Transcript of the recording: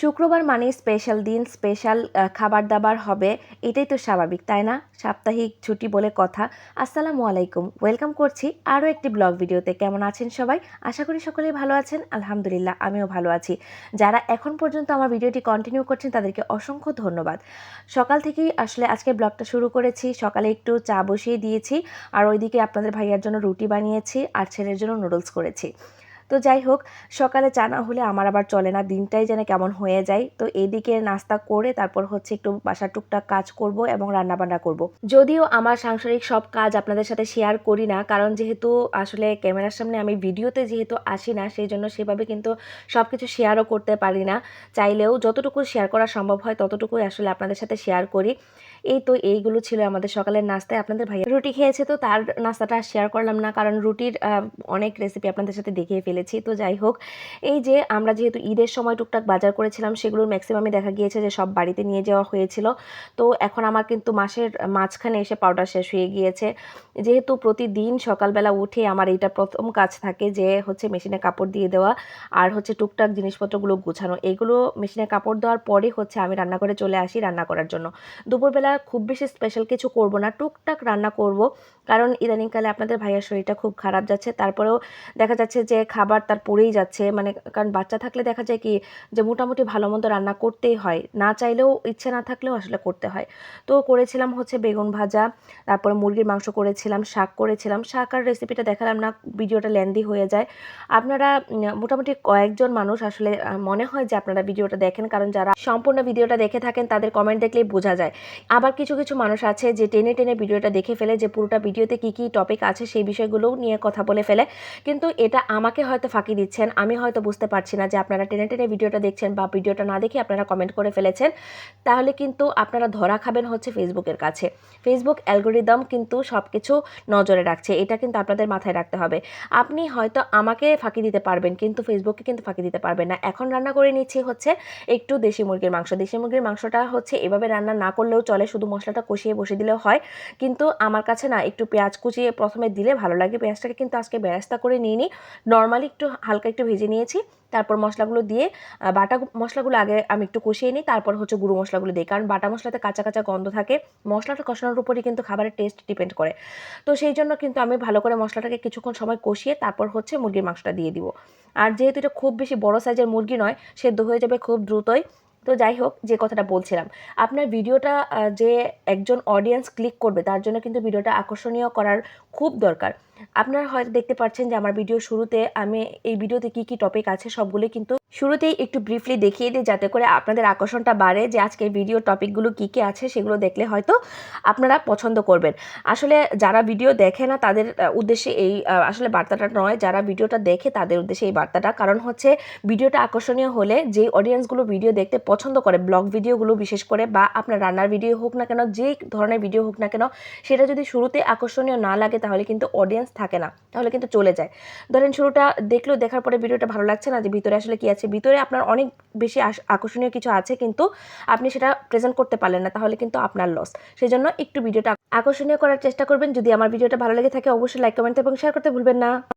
শুক্রবার মানে স্পেশাল দিন স্পেশাল খাবার দাবার হবে। এটাই তো স্বাভাবিক, তাই না? সাপ্তাহিক ছুটি বলে কথা। আসসালামু আলাইকুম। ওয়েলকাম করছি আরও একটি ব্লগ ভিডিওতে। কেমন আছেন সবাই? আশা করি সকলেই ভালো আছেন। আলহামদুলিল্লাহ, আমিও ভালো আছি। যারা এখন পর্যন্ত আমার ভিডিওটি কন্টিনিউ করছেন, তাদেরকে অসংখ্য ধন্যবাদ। সকাল থেকেই আসলে আজকে ব্লগটা শুরু করেছি। সকালে একটু চা বসিয়ে দিয়েছি। আর ওইদিকে আপনাদের ভাইয়ার জন্য রুটি বানিয়েছি আর ছেলের জন্য নুডলস করেছি। তো যাই হোক, সকালে চা না হলে আমার আবার চলে না, দিনটাই যেন কেমন হয়ে যায়। তো এদিকে নাস্তা করে তারপর হচ্ছে একটু বাসার টুকটাক কাজ করব এবং রান্নাবান্না করব। যদিও আমার সাংসারিক সব কাজ আপনাদের সাথে শেয়ার করি না, কারণ যেহেতু আসলে ক্যামেরার সামনে আমি ভিডিওতে যেহেতু আসি না সেই জন্য সেভাবে কিন্তু সব কিছু শেয়ারও করতে পারি না। চাইলেও যতটুকু শেয়ার করা সম্ভব হয়, ততটুকুই আসলে আপনাদের সাথে শেয়ার করি। এই তো এইগুলো ছিল আমাদের সকালের নাস্তায়। আপনাদের ভাইয়া রুটি খেয়েছে তো তার নাস্তাটা শেয়ার করলাম না, কারণ রুটির অনেক রেসিপি আপনাদের সাথে দেখিয়ে ফেলেছি। তো যাই হোক, এই যে আমরা যেহেতু ঈদের সময় টুকটাক বাজার করেছিলাম, সেগুলোর ম্যাক্সিমামই দেখা গিয়েছে যে সব বাড়িতে নিয়ে যাওয়া হয়েছিল। তো এখন আমার কিন্তু মাসের মাঝখানে এসে পাউডার শেষ হয়ে গিয়েছে। যেহেতু প্রতিদিন সকালবেলা উঠে আমার এইটা প্রথম কাজ থাকে যে হচ্ছে মেশিনে কাপড় দিয়ে দেওয়া আর হচ্ছে টুকটাক জিনিসপত্রগুলো গুছানো। এগুলো মেশিনে কাপড় দেওয়ার পরে হচ্ছে আমি রান্নাঘরে চলে আসি রান্না করার জন্য। দুপুরবেলা খুব বেশি স্পেশাল কিছু করব না, টুকটাক রান্না করব। কারণ ইদানিংকালে আপনাদের ভাইয়ের শরীরটা খুব খারাপ যাচ্ছে, তারপরেও দেখা যাচ্ছে যে খাবার তার পড়েই যাচ্ছে। মানে কারণ বাচ্চা থাকলে দেখা যায় কি যে মোটামুটি ভালো মন্দ রান্না করতেই হয়। না চাইলেও ইচ্ছে না থাকলেও আসলে করতে হয়। তো করেছিলাম হচ্ছে বেগুন ভাজা, তারপরে মুরগির মাংস করেছিলাম, শাক করেছিলাম। শাক আর রেসিপিটা দেখালাম না, ভিডিওটা লেন্দি হয়ে যায়। আপনারা মোটামুটি কয়েকজন মানুষ আসলে মনে হয় যে আপনারা ভিডিওটা দেখেন। কারণ যারা সম্পূর্ণ ভিডিওটা দেখে থাকেন, তাদের কমেন্ট দেখলেই বোঝা যায়। আবার কিছু কিছু মানুষ আছে যে টেনে টেনে ভিডিওটা দেখে ফেলে যে পুরোটা ভিডিওতে কী কী টপিক আছে সেই বিষয়গুলোও নিয়ে কথা বলে ফেলে। কিন্তু এটা আমাকে হয়তো ফাঁকি দিচ্ছেন, আমি হয়তো বুঝতে পারছি না যে আপনারা টেনে টেনে ভিডিওটা দেখছেন বা ভিডিওটা না দেখে আপনারা কমেন্ট করে ফেলেছেন। তাহলে কিন্তু আপনারা ধরা খাবেন হচ্ছে ফেসবুকের কাছে। ফেসবুক অ্যালগোরিদম কিন্তু সব কিছু নজরে রাখছে, এটা কিন্তু আপনাদের মাথায় রাখতে হবে। আপনি হয়তো আমাকে ফাঁকি দিতে পারবেন, কিন্তু ফেসবুককে কিন্তু ফাঁকি দিতে পারবেন না। এখন রান্না করে নিচ্ছি হচ্ছে একটু দেশি মুরগির মাংস। দেশি মুরগির মাংসটা হচ্ছে এভাবে রান্না না করলেও চলে, শুধু মশলাটা কষিয়ে বসে দিলেও হয়। কিন্তু আমার কাছে না একটু পেঁয়াজ কুচিয়ে প্রথমে দিলে ভালো লাগে। পেঁয়াজটাকে কিন্তু আজকে বেরাস্তা করে নিয়ে নিই নর্মালি একটু হালকা একটু ভেজে নিয়েছি। তারপর মশলাগুলো দিয়ে বাটা মশলাগুলো আগে আমি একটু কষিয়ে নিই, তারপর হচ্ছে গুঁড়ো মশলাগুলো দিই। কারণ বাটা মশলাতে কাঁচা কাঁচা গন্ধ থাকে, মশলাটা কষানোর উপরই কিন্তু খাবারের টেস্ট ডিপেন্ড করে। তো সেই জন্য কিন্তু আমি ভালো করে মশলাটাকে কিছুক্ষণ সময় কষিয়ে তারপর হচ্ছে মুরগির মাংসটা দিয়ে দিব। আর যেহেতু এটা খুব বেশি বড় সাইজের মুরগি নয়, সেদ্ধ হয়ে যাবে খুব দ্রুতই। তো যাই হোক, যে কথাটা বলছিলাম, আপনার ভিডিওটা যে একজন অডিয়েন্স ক্লিক করবে, তার জন্য কিন্তু ভিডিওটা আকর্ষণীয় করার খুব দরকার। আপনারা হয়তো দেখতে পাচ্ছেন যে আমার ভিডিও শুরুতে আমি এই ভিডিওতে কি কি টপিক আছে সবগুলো কিন্তু শুরুতেই একটু ব্রিফলি দেখিয়ে দিই যাতে করে আপনাদের আকর্ষণটা বাড়ে যে আজকে ভিডিও টপিকগুলো কী কী আছে সেগুলো দেখলে হয়তো আপনারা পছন্দ করবেন। আসলে যারা ভিডিও দেখে না, তাদের উদ্দেশ্যে এই আসলে বার্তাটা নয়। যারা ভিডিওটা দেখে, তাদের উদ্দেশ্যে এই বার্তাটা। কারণ হচ্ছে ভিডিওটা আকর্ষণীয় হলে যে অডিয়েন্সগুলো ভিডিও দেখতে পছন্দ করে ব্লগ ভিডিওগুলো বিশেষ করে বা আপনার রান্নার ভিডিও হোক না কেন যে ধরনের ভিডিও হোক না কেন, সেটা যদি শুরুতে আকর্ষণীয় না লাগে, তাহলে কিন্তু অডিয়েন্স থাকে না, তাহলে কিন্তু চলে যায়। ধরেন শুরুটা দেখলেও, দেখার পরে ভিডিওটা ভালো লাগছে না, যে ভিতরে আসলে কী আছে ভিতরে আপনার অনেক বেশি আকর্ষণীয় কিছু আছে কিন্তু আপনি সেটা প্রেজেন্ট করতে পারলেন না, তাহলে কিন্তু আপনার লস সেই জন্য একটু ভিডিওটা আকর্ষণীয় করার চেষ্টা করবেন। যদি আমার ভিডিওটা ভালো লেগে থাকে, অবশ্যই লাইক কমেন্ট এবং শেয়ার করতে ভুলবেন না।